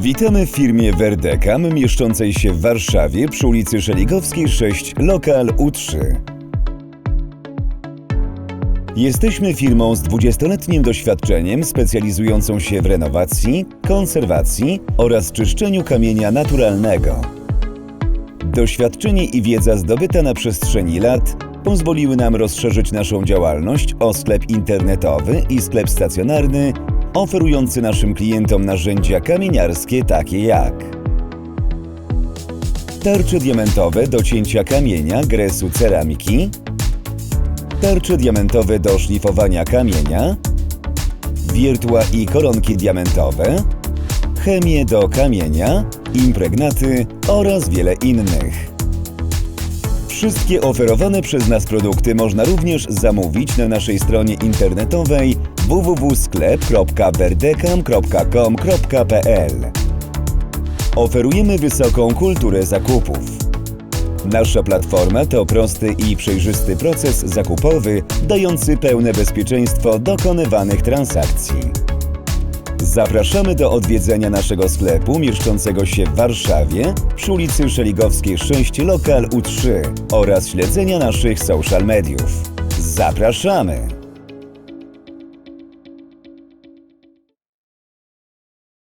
Witamy w firmie Verdecam mieszczącej się w Warszawie przy ulicy Szeligowskiej 6, lokal U3. Jesteśmy firmą z 20-letnim doświadczeniem specjalizującą się w renowacji, konserwacji oraz czyszczeniu kamienia naturalnego. Doświadczenie i wiedza zdobyta na przestrzeni lat pozwoliły nam rozszerzyć naszą działalność o sklep internetowy i sklep stacjonarny, oferujący naszym klientom narzędzia kamieniarskie takie jak tarcze diamentowe do cięcia kamienia, gresu ceramiki, tarcze diamentowe do szlifowania kamienia, wiertła i koronki diamentowe, chemię do kamienia, impregnaty oraz wiele innych. Wszystkie oferowane przez nas produkty można również zamówić na naszej stronie internetowej www.sklep.verdecam.com.pl Oferujemy wysoką kulturę zakupów. Nasza platforma to prosty i przejrzysty proces zakupowy, dający pełne bezpieczeństwo dokonywanych transakcji. Zapraszamy do odwiedzenia naszego sklepu mieszczącego się w Warszawie przy ulicy Szeligowskiej 6 lokal U3 oraz śledzenia naszych social mediów. Zapraszamy!